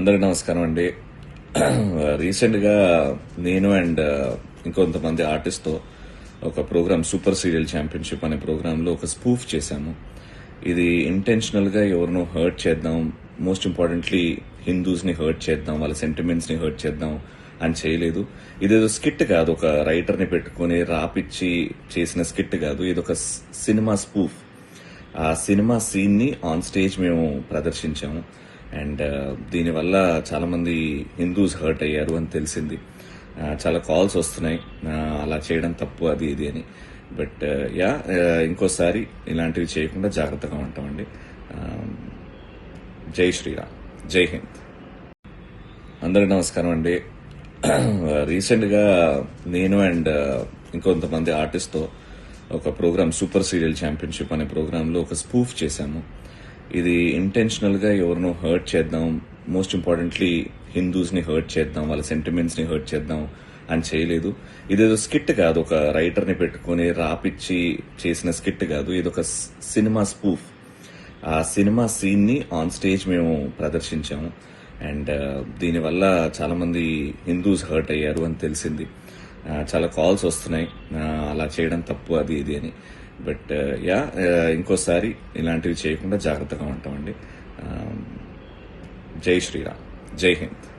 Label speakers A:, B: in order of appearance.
A: అందరికి నమస్కారం అండి. రీసెంట్గా నేను అండ్ ఇంకొంతమంది ఆర్టిస్ట్తో ఒక ప్రోగ్రామ్ సూపర్ సీరియల్ ఛాంపియన్షిప్ అనే ప్రోగ్రాంలో ఒక స్పూఫ్ చేశాము. ఇది ఇంటెన్షనల్గా ఎవరినో హర్ట్ చేద్దాం మోస్ట్ ఇంపార్టెంట్లీ హిందూస్ని హర్ట్ చేద్దాం వాళ్ళ సెంటిమెంట్స్ని హర్ట్ చేద్దాం అని చేయలేదు. ఇదేదో స్కిట్ కాదు ఒక రైటర్ని పెట్టుకొని రాపిచ్చి చేసిన స్కిట్ కాదు ఇది ఒక సినిమా స్పూఫ్. ఆ సినిమా సీన్ని ఆన్ స్టేజ్ మేము ప్రదర్శించాము. అండ్ uh, దీనివల్ల చాలామంది హిందూస్ హర్ట్ అయ్యారు అని తెలిసింది. Uh, చాలా కాల్స్ వస్తున్నాయి. Uh, అలా చేయడం తప్పు అది ఇది అని. బట్ యా ఇంకోసారి ఇలాంటివి చేయకుండా జాగ్రత్తగా ఉంటామండి. Um, జై శ్రీరామ్. జై హింద్. అందరికీ నమస్కారం అండి. రీసెంట్గా నేను అండ్ ఇంకొంతమంది ఆర్టిస్ట్తో ఒక ప్రోగ్రామ్ సూపర్ సీరియల్ ఛాంపియన్షిప్ అనే ప్రోగ్రాంలో ఒక స్పూఫ్ చేశాము. ఇది ఇంటెన్షనల్గా ఎవరినో హర్ట్ చేద్దాం. మోస్ట్ ఇంపార్టెంట్లీ హిందూస్ని హర్ట్ చేద్దాం వాళ్ళ సెంటిమెంట్స్ని హర్ట్ చేద్దాం అని చేయలేదు. ఇదేదో స్కిట్ కాదు ఒక రైటర్ని పెట్టుకొని రాపిచ్చి చేసిన స్కిట్ కాదు. ఇది ఒక సినిమా స్పూఫ్ ఆ సినిమా సీన్ని ఆన్ స్టేజ్ మేము ప్రదర్శించాము. అండ్ uh, దీనివల్ల చాలామంది హిందూస్ హర్ట్ అయ్యారు అని తెలిసింది. చాలా కాల్స్ వస్తున్నాయి. అలా చేయడం తప్పు అది ఇది అని. బట్ uh, యా uh, ఇంకోసారి ఇలాంటివి చేయకుండా జాగ్రత్తగా ఉంటామండి. Um, జై శ్రీరామ్. జై హింద్.